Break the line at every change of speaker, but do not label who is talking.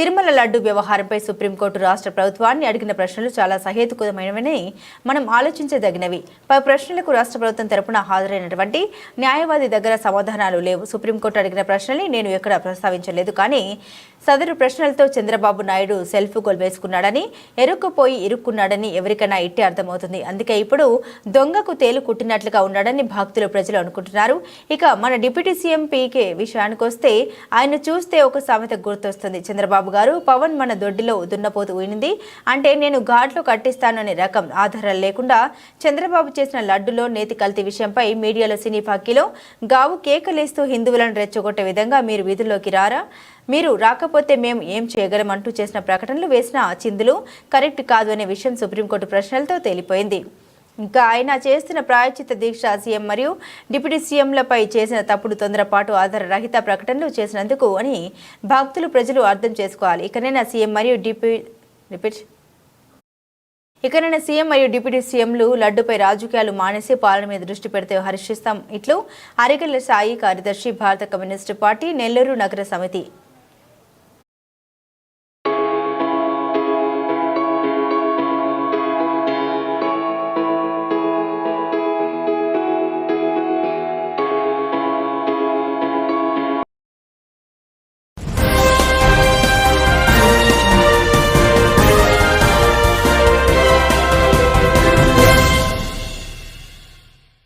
తిరుమల లడ్డు వ్యవహారంపై సుప్రీంకోర్టు రాష్ట్ర ప్రభుత్వాన్ని అడిగిన ప్రశ్నలు చాలా సహేతుకమైనవని మనం ఆలోచించదగినవి. పై ప్రశ్నలకు రాష్ట్ర ప్రభుత్వం తరపున హాజరైనటువంటి న్యాయవాది దగ్గర సమాధానాలు లేవు. సుప్రీంకోర్టు అడిగిన ప్రశ్నల్ని నేను ఎక్కడ ప్రస్తావించలేదు. కానీ సదరు ప్రశ్నలతో చంద్రబాబు నాయుడు సెల్ఫ్ గోల్ వేసుకున్నాడని ఎరుక్కుపోయి ఇరుక్కున్నాడని ఎవరికైనా ఇట్టే అర్థమవుతుంది. అందుకే ఇప్పుడు దొంగకు తేలు కుట్టినట్లుగా ఉన్నాడని భక్తులు ప్రజలు అనుకుంటున్నారు. ఇక మన డిప్యూటీ సీఎం పీకే విషయానికి వస్తే ఆయన చూస్తే ఒక సామెత గుర్తొస్తుంది. చంద్రబాబు గారు పవన్ మన దొడ్డిలో దున్నపోతు ఊనింది అంటే నేను ఘాట్లో కట్టిస్తాననే రకం ఆధారాలు లేకుండా చంద్రబాబు చేసిన లడ్డులో నేతి కల్తీ విషయంపై మీడియాలో సినీ పార్టీలో గావు కేకలేస్తూ హిందువులను రెచ్చగొట్టే విధంగా మీరు వీధుల్లోకి రారా? మీరు రాకపోతే మేము ఏం చేయగలం అంటూ చేసిన ప్రకటనలు వేసిన చిందులు కరెక్ట్ కాదు అనే విషయం సుప్రీంకోర్టు ప్రశ్నలతో తేలిపోయింది. ఇంకా ఆయన చేస్తున్న ప్రాయచిత దీక్ష సీఎం మరియు డిప్యూటీ సీఎంలపై చేసిన తప్పుడు తొందరపాటు ఆధారరహిత ప్రకటనలు చేసినందుకు అని భక్తులు ప్రజలు అర్థం చేసుకోవాలి. ఇకనైనా సీఎం మరియు డిప్యూ రిపీట్. ఇకనైనా సీఎం మరియు డిప్యూటీ సీఎంలు లడ్డుపై రాజకీయాలు మానేసి పాలన మీద దృష్టి పెడితే హర్షిస్తాం. ఇట్లు అరిగల్ల సాయి కార్యదర్శి భారత కమ్యూనిస్టు పార్టీ నెల్లూరు నగర సమితి.